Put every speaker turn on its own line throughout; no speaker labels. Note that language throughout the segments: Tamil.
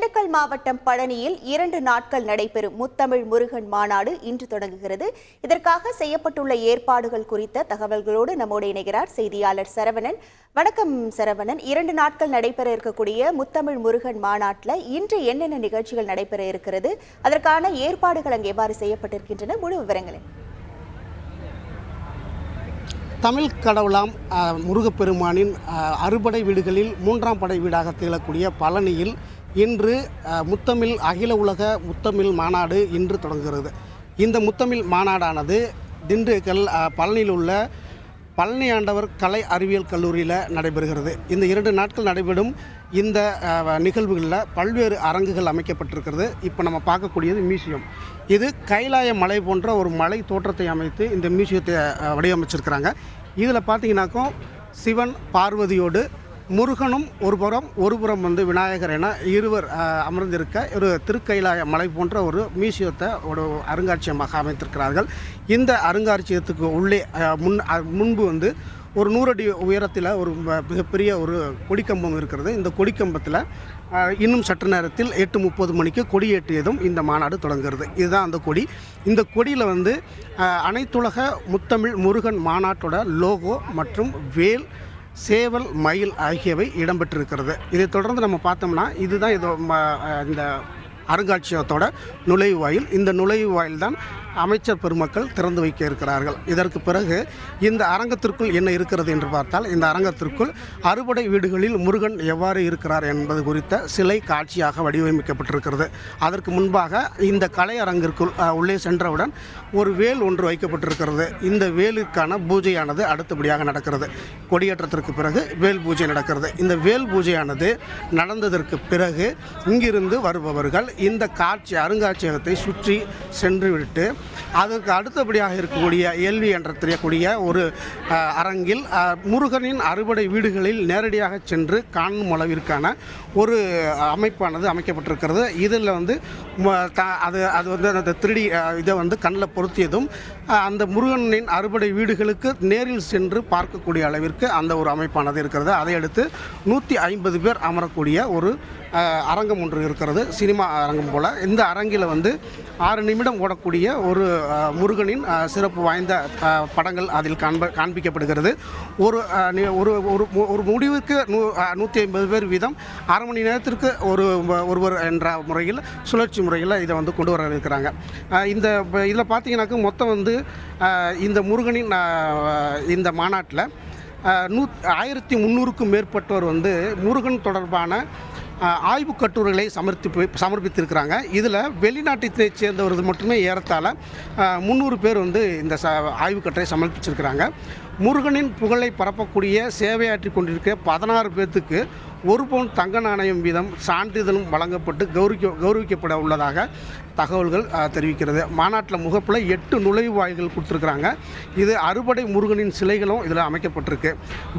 திண்டுக்கல் மாவட்டம் பழனியில் இரண்டு நாட்கள் நடைபெறும் முத்தமிழ் முருகன் மாநாடு இன்று தொடங்குகிறது. இதற்காக செய்யப்பட்டுள்ள ஏற்பாடுகள் குறித்த தகவல்களோடு நம்மோடு இணைகிறார் செய்தியாளர் சரவணன். வணக்கம் சரவணன். இரண்டு நாட்கள் நடைபெற இருக்கக்கூடிய முத்தமிழ் முருகன் மாநாட்டில் இன்று என்னென்ன நிகழ்ச்சிகள் நடைபெற இருக்கிறது? அதற்கான ஏற்பாடுகள் அங்கே எவ்வாறு செய்யப்பட்டிருக்கின்றன? முழு விவரங்களை.
தமிழ் கடவுளாம் முருகப்பெருமானின் அறுபடை வீடுகளில் மூன்றாம் படை வீடாக திகழக்கூடிய பழனியில் இன்று முத்தமிழ் அகில உலக முத்தமிழ் மாநாடு இன்று தொடங்குகிறது. இந்த முத்தமிழ் மாநாடானது திண்டுக்கல் பழனியில் உள்ள பழனி ஆண்டவர் கலை அறிவியல் கல்லூரியில் நடைபெறுகிறது. இந்த இரண்டு நாட்கள் நடைபெறும் இந்த நிகழ்வுகளில் பல்வேறு அரங்குகள் அமைக்கப்பட்டிருக்கிறது. இப்போ நம்ம பார்க்கக்கூடியது மியூசியம். இது கைலாய மலை போன்ற ஒரு மலை தோற்றத்தை அமைத்து இந்த மியூசியத்தை வடிவமைச்சிருக்கிறாங்க. இதில் பார்த்தீங்கன்னாக்கும் சிவன் பார்வதியோடு முருகனும் ஒரு புறம் ஒரு புறம் வந்து விநாயகர் என இருவர் அமர்ந்திருக்க ஒரு திருக்கைலாய மலை போன்ற ஒரு மியூசியத்தை ஒரு அருங்காட்சியகமாக அமைத்திருக்கிறார்கள். இந்த அருங்காட்சியகத்துக்கு உள்ளே முன் முன்பு வந்து ஒரு நூறடி உயரத்தில் ஒரு மிகப்பெரிய ஒரு கொடிக்கம்பம் இருக்கிறது. இந்த கொடிக்கம்பத்தில் இன்னும் சற்று நேரத்தில் எட்டு முப்பது மணிக்கு கொடியேற்றியதும் இந்த மாநாடு தொடங்குகிறது. இதுதான் அந்த கொடி. இந்த கொடியில் வந்து அனைத்துலக முத்தமிழ் முருகன் மாநாட்டோட லோகோ மற்றும் வேல் சேவல் மயில் ஆகியவை இடம்பெற்றிருக்கிறது. இதை தொடர்ந்து நம்ம பார்த்தோம்னா இதுதான் இது ம- இந்த அருங்காட்சியகத்தோட நுழைவாயில். இந்த நுழைவாயில் தான் அமைச்சர் பெருமக்கள் திறந்து வைக்க இருக்கிறார்கள். இதற்கு பிறகு இந்த அரங்கத்திற்குள் என்ன இருக்கிறது என்று பார்த்தால் இந்த அரங்கத்திற்குள் அறுபடை வீடுகளில் முருகன் எவ்வாறு இருக்கிறார் என்பது குறித்த சிலை காட்சியாக வடிவமைக்கப்பட்டிருக்கிறது. அதற்கு முன்பாக இந்த கலையரங்கிற்குள் அரங்கிற்குள் உள்ளே சென்றவுடன் ஒரு வேல் ஒன்று வைக்கப்பட்டிருக்கிறது. இந்த வேலுக்கான பூஜையானது அடுத்தபடியாக நடக்கிறது. கொடியேற்றத்திற்கு பிறகு வேல் பூஜை நடக்கிறது. இந்த வேல் பூஜையானது நடந்ததற்கு பிறகு இங்கிருந்து வருபவர்கள் இந்த காட்சி அருங்காட்சியகத்தை சுற்றி சென்றுவிட்டு அதற்கு அடுத்தபடியாக இருக்கக்கூடிய எல்வி என்ற தெரியக்கூடிய ஒரு அரங்கில் முருகனின் அறுபடை வீடுகளில் நேரடியாக சென்று காணும் அளவிற்கான ஒரு அமைப்பானது அமைக்கப்பட்டிருக்கிறது. இதில் வந்து அது அது வந்து அந்த திருடி இதை வந்து கண்ணில் பொருத்தியதும் அந்த முருகனின் அறுபடை வீடுகளுக்கு நேரில் சென்று பார்க்கக்கூடிய அளவிற்கு அந்த ஒரு அமைப்பானது இருக்கிறது. அதையடுத்து நூற்றி ஐம்பது பேர் அமரக்கூடிய ஒரு அரங்கம் ஒன்று இருக்கிறது சினிமா அரங்கம் போல். இந்த அரங்கில் வந்து ஆறு நிமிடம் ஓடக்கூடிய ஒரு முருகனின் சிறப்பு வாய்ந்த படங்கள் அதில் காண்ப காண்பிக்கப்படுகிறது. ஒரு நி- ஒரு ஒரு மு- ஒரு முடிவுக்கு நூ நூற்றி ஐம்பது பேர் வீதம் அரை மணி நேரத்திற்கு ஒரு ஒருவர் என்ற முறையில் சுழற்சி முறையில் இதை வந்து கொண்டு வர இருக்கிறாங்க. இந்த இதில் பார்த்தீங்கன்னாக்க மொத்தம் வந்து இந்த முருகனின் இந்த மாநாட்டில் நூ ஆயிரத்தி முந்நூறுக்கும் மேற்பட்டோர் வந்து முருகன் தொடர்பான ஆய்வு ஆய்வுக் கட்டுரைகளை சமர்ப்பி சமர்ப்பித்திருக்கிறாங்க. இதில் வெளிநாட்டை சேர்ந்தவர்கள் மட்டுமே ஏறத்தாழ முந்நூறு பேர் வந்து இந்த ச ஆய்வுக் கட்டுரை சமர்ப்பிச்சிருக்கிறாங்க. முருகனின் புகழை பரப்பக்கூடிய சேவையாற்றி கொண்டிருக்கிற பதினாறு பேர்த்துக்கு ஒரு பவுன் தங்க நாணயம் வீதம் சான்றிதழும் வழங்கப்பட்டு கௌரவிக்க கௌரவிக்கப்பட உள்ளதாக தகவல்கள் தெரிவிக்கிறது. மாநாட்டில் முகப்பில் எட்டு நுழைவாயில்கள் கொடுத்துருக்குறாங்க. இது அறுபடை முருகனின் சிலைகளும் இதில் அமைக்கப்பட்டிருக்கு.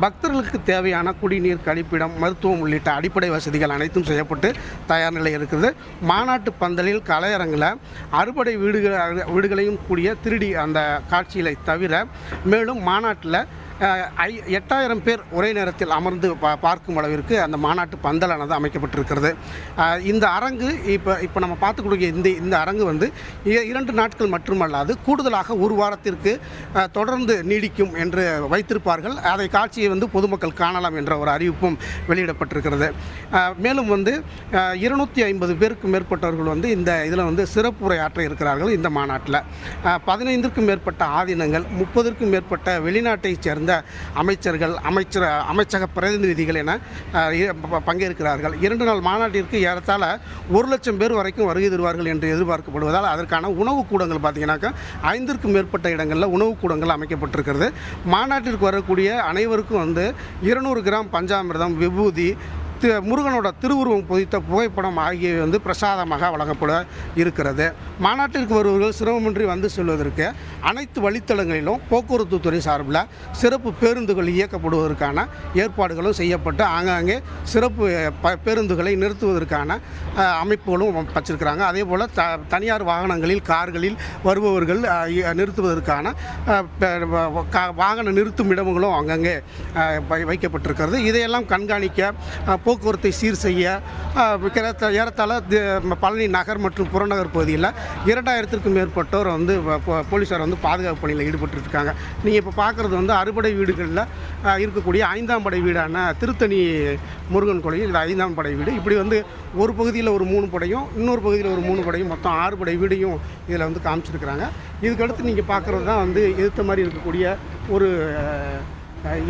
பக்தர்களுக்கு தேவையான குடிநீர் கழிப்பிடம் மருத்துவம் உள்ளிட்ட அடிப்படை வசதிகள் அனைத்தும் செய்யப்பட்டு தயார் நிலை இருக்குது மாநாட்டு பந்தலில் கலையரங்கில் அறுபடை வீடுகள் வீடுகளையும் கூடிய திருடி அந்த காட்சிகளை தவிர மேலும் மாநாட்டில் ஐ எட்டாயிரம் பேர் ஒரே நேரத்தில் அமர்ந்து பா- பார்க்கும் அளவிற்கு அந்த மாநாட்டு பந்தலானது அமைக்கப்பட்டிருக்கிறது. இந்த அரங்கு இப்போ இப்போ நம்ம பார்த்துக்கூடிய இந்த இந்த அரங்கு வந்து இ- இரண்டு நாட்கள் மட்டுமல்லாது கூடுதலாக ஒரு வாரத்திற்கு தொடர்ந்து நீடிக்கும் என்று வைத்திருப்பார்கள். அதை காட்சியை வந்து பொதுமக்கள் காணலாம் என்ற ஒரு அறிவிப்பும் வெளியிடப்பட்டிருக்கிறது. மேலும் வந்து இருநூற்றி ஐம்பது பேருக்கு மேற்பட்டவர்கள் வந்து இந்த இதில் வந்து சிறப்பு உரையாற்ற இருக்கிறார்கள் இந்த மாநாட்டில். பதினைந்திற்கும் மேற்பட்ட ஆதீனங்கள் முப்பதற்கும் மேற்பட்ட வெளிநாட்டைச் சேர்ந்த அமைச்சர்கள் அமைச்சர் அமைச்சக பிரதிநிதிகள் என ப- பங்கேற்கிறார்கள். இரண்டு நாள் மாநாட்டிற்கு ஏறத்தாழ ஒரு லட்சம் பேர் வரைக்கும் வருகை தருவார்கள் என்று எதிர்பார்க்கப்படுவதால் அதற்கான உணவு கூடங்கள் பார்த்தீங்கன்னாக்கா ஐந்திற்கும் மேற்பட்ட இடங்களில் உணவு கூடங்கள் அமைக்கப்பட்டிருக்கிறது. மாநாட்டிற்கு வரக்கூடிய அனைவருக்கும் வந்து இருநூறு கிராம் பஞ்சாமிர்தம் விபூதி தி- முருகனோட திருவுருவம் பொதித்த புகைப்படம் ஆகியவை வந்து பிரசாதமாக வழங்கப்பட இருக்கிறது. மாநாட்டிற்கு வருபவர்கள் சிரமமின்றி வந்து செல்வதற்கு அனைத்து வழித்தடங்களிலும் போக்குவரத்து துறை சார்பில் சிறப்பு பேருந்துகள் இயக்கப்படுவதற்கான ஏற்பாடுகளும் செய்யப்பட்டு ஆங்காங்கே சிறப்பு ப பேருந்துகளை நிறுத்துவதற்கான அமைப்புகளும் வச்சிருக்கிறாங்க. அதே போல் த தனியார் வாகனங்களில் கார்களில் வருபவர்கள் நிறுத்துவதற்கான வாகன நிறுத்தும் இடங்களும் அங்கங்கே வை- வைக்கப்பட்டிருக்கிறது. இதையெல்லாம் கண்காணிக்க போக்குவரத்தை சீர் செய்ய ஏறத்தாழ பழனி நகர் மற்றும் புறநகர் பகுதியில் இரண்டாயிரத்திற்கும் மேற்பட்டோர் வந்து போலீஸார் வந்து வந்து பாதுகாப்பு பணியில் ஈடுபட்டுருக்காங்க. நீங்கள் இப்போ பார்க்குறது வந்து அறுபடை வீடுகளில் இருக்கக்கூடிய ஐந்தாம் படை வீடான திருத்தணி முருகன் கோயில் இது ஐந்தாம் படை வீடு. இப்படி வந்து ஒரு பகுதியில் ஒரு மூணு படையும் இன்னொரு பகுதியில் ஒரு மூணு படையும் மொத்தம் ஆறு படை வீடையும் இதில் வந்து காமிச்சிருக்கிறாங்க. இதுக்கடுத்து நீங்கள் பார்க்குறது தான் வந்து எதிர்த்த மாதிரி இருக்கக்கூடிய ஒரு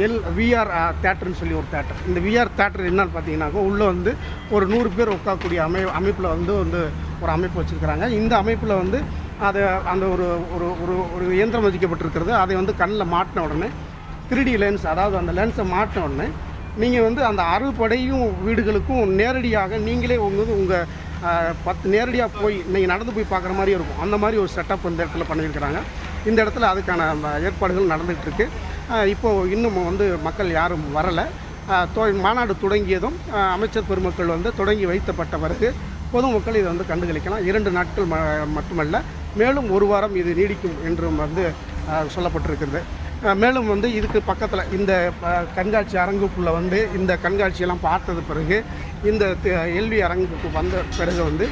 எல் விஆர் தேட்டர்னு சொல்லி ஒரு தேட்டர் இந்த விஆர் தேட்டர் என்னன்னு பார்த்தீங்கன்னாக்கா உள்ளே வந்து ஒரு நூறு பேர் உட்காக்கூடிய அமை அமைப்பில் வந்து வந்து ஒரு அமைப்பு வச்சுருக்கிறாங்க. இந்த அமைப்பில் வந்து அதை அந்த ஒரு ஒரு ஒரு ஒரு இயந்திரம் வதிக்கப்பட்டிருக்கிறது அதை வந்து கண்ணில் மாட்டின உடனே த்ரீடி லென்ஸ் அதாவது அந்த லென்ஸை மாட்டின உடனே நீங்கள் வந்து அந்த அறுபடையும் வீடுகளுக்கும் நேரடியாக நீங்களே உங்கள் உங்கள் பத்து நேரடியாக போய் நீங்கள் நடந்து போய் பார்க்குற மாதிரி இருக்கும். அந்த மாதிரி ஒரு செட்டப் இந்த இடத்துல பண்ணியிருக்கிறாங்க. இந்த இடத்துல அதுக்கான ஏற்பாடுகள் நடந்துகிட்ருக்கு. இப்போது இன்னும் வந்து மக்கள் யாரும் வரலை. தொ- மாநாடு தொடங்கியதும் அமைச்சர் பெருமக்கள் வந்து தொடங்கி வைத்தப்பட்ட பிறகு பொதுமக்கள் இதை வந்து கண்டுகளிக்கலாம். இரண்டு நாட்கள் ம மட்டுமல்ல மேலும் ஒரு வாரம் இது நீடிக்கும் என்றும் வந்து சொல்லப்பட்டிருக்கிறது. மேலும் வந்து இதுக்கு பக்கத்தில் இந்த கண்காட்சி அரங்குக்குள்ளே வந்து இந்த கண்காட்சியெல்லாம் பார்த்தது பிறகு இந்த எல்வி அரங்குக்கு வந்த பிறகு வந்து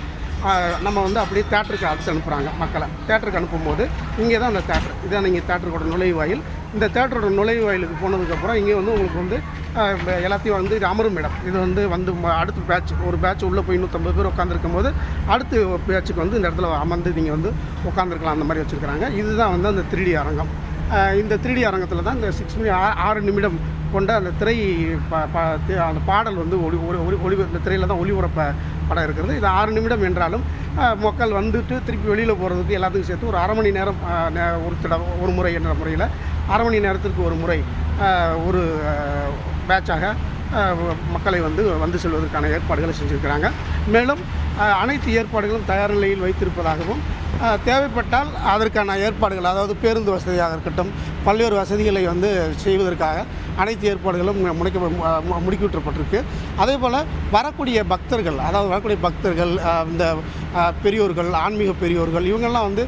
நம்ம வந்து அப்படியே தேட்டருக்கு அடுத்து அனுப்புகிறாங்க மக்களை. தேட்டருக்கு அனுப்பும்போது இங்கே தான் அந்த தேட்டர் இதான் நீங்கள் தேட்டருக்கோட நுழைவாயில். இந்த தேட்டரோட நுழைவாயிலுக்கு போனதுக்கப்புறம் இங்கே வந்து உங்களுக்கு வந்து எல்லாத்தையும் வந்து இது அமரும் இடம் இது வந்து வந்து அடுத்த பேட்ச் ஒரு பேட்ச் உள்ளே போய் நூற்றம்பது பேர் உட்காந்துருக்கும் போது அடுத்த பேட்சுக்கு வந்து இந்த இடத்துல அமர்ந்து நீங்கள் வந்து உட்காந்துருக்கலாம் அந்த மாதிரி வச்சுருக்கிறாங்க. இதுதான் வந்து அந்த திருடி அரங்கம். இந்த திருடி அரங்கத்தில் தான் இந்த சிக்ஸ் மினி ஆறு நிமிடம் கொண்ட அந்த திரை தி- அந்த பாடல் வந்து ஒளி ஒளி ஒளி ஒளி இந்த திரையில் தான் ஒளிபரப்ப படம் இருக்கிறது. இது ஆறு நிமிடம் என்றாலும் மக்கள் வந்துட்டு திருப்பி வெளியில் போகிறதுக்கு எல்லாத்துக்கும் சேர்த்து ஒரு அரை மணி நேரம் ஒரு தடவை ஒரு முறை என்ற முறையில் அரை மணி நேரத்திற்கு ஒரு முறை ஒரு பேட்சாக மக்களை வந்து வந்து செல்வதற்கான ஏற்பாடுகளை செஞ்சுருக்கிறாங்க. மேலும் அனைத்து ஏற்பாடுகளும் தயார் நிலையில் வைத்திருப்பதாகவும் தேவைப்பட்டால் அதற்கான ஏற்பாடுகள் அதாவது பேருந்து வசதியாக இருக்கட்டும் பல்வேறு வசதிகளை வந்து செய்வதற்காக அனைத்து ஏற்பாடுகளும் முடிக்க மு- முடுக்கிவிட்டப்பட்டிருக்கு. அதே போல் வரக்கூடிய பக்தர்கள் அதாவது வரக்கூடிய பக்தர்கள் இந்த பெரியோர்கள் ஆன்மீக பெரியோர்கள் இவங்கெல்லாம் வந்து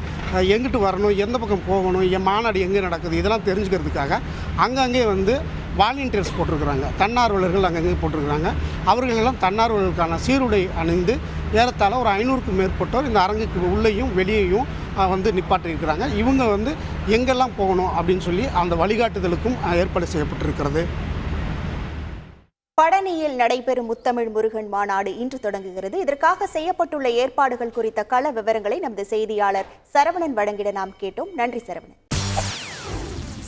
எங்கிட்டு வரணும் எந்த பக்கம் போகணும் என் மாநாடு எங்கே நடக்குது இதெல்லாம் தெரிஞ்சுக்கிறதுக்காக அங்கங்கே வந்து வாலண்டியர்ஸ் போட்டிருக்கிறாங்க தன்னார்வலர்கள் அங்கங்கே போட்டிருக்கிறாங்க. அவர்களெல்லாம் தன்னார்வலர்களுக்கான சீருடை அணிந்து ஏறத்தாழ ஒரு ஐநூறுக்கும் மேற்பட்டோர் இந்த அரங்குக்கு உள்ளேயும் வெளியேயும் வந்து நிப்பாட்டியிருக்கிறாங்க. இவங்க வந்து எங்கெல்லாம் போகணும் அப்படின்னு சொல்லி அந்த வழிகாட்டுதலுக்கும் ஏற்பாடு செய்யப்பட்டிருக்கிறது.
பழனியில் நடைபெறும் முத்தமிழ் முருகன் மாநாடு இன்று தொடங்குகிறது. இதற்காக செய்யப்பட்டுள்ள ஏற்பாடுகள் குறித்த கள விவரங்களை நமது செய்தியாளர் சரவணன் வழங்கிட நாம் கேட்டோம். நன்றி சரவணன்.